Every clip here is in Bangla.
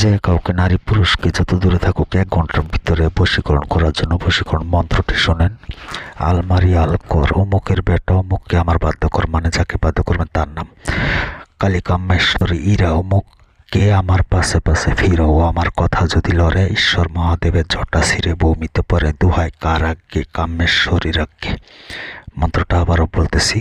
যে কাউকে নারী পুরুষকে যত দূরে থাকুক, এক ঘণ্টার ভিতরে বশীকরণ করার জন্য বশীকরণ মন্ত্রটি শোনেন। আলমারি, আলকর, অমুকের বেটা, অমুককে আমার বাধ্যকর মানে যাকে বাধ্য করবেন তার নাম। কালিকামেশ্বরী ইরা অমুক কে আমার পাশে পাশে ফিরো আমার কথা যদি লড়ে, ঈশ্বর মহাদেবের জটা ছিঁড়ে বৌমিতে পরে দুহায় কার আজ্ঞে কামেশ্বরীর আজ্ঞে মন্ত্রটা আবারও বলতেছি,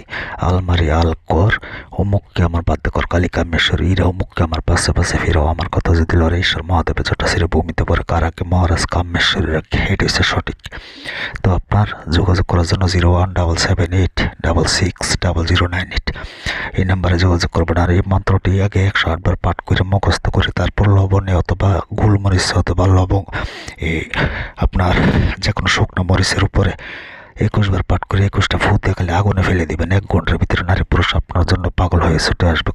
আলমারি আল কর, অমুককে আমার বাধ্য কর কালী কামেশ্বরী ইরা অমুককে আমার পাশে পাশে ফিরাও, আমার কথা যদি লড়ে, ঈশ্বর মহাদেবের জটা ছিঁড়ে বৌমিতে পরে কার আজ্ঞে মহারাজ কামেশ্বরীর এটা হচ্ছে সঠিক। তো আপনার যোগাযোগ করার জন্য zero one double seven eight double six double zero nine eight. এই নাম্বারে যোগাযোগ করবেন আর এই মন্ত্রটি আগে একশো আটবার পাঠ করে মুখস্থ করে তারপর লবণে অথবা গোলমরিচ অথবা লবং এই আপনার যে কোনো শুকনো মরিচের উপরে একুশবার পাঠ করে একুশটা ফুট দেখালে আগুনে ফেলে দিবেন। এক ঘণ্টার ভিতরে নারী পুরুষ আপনার জন্য পাগল হয়ে ছুটে আসবে।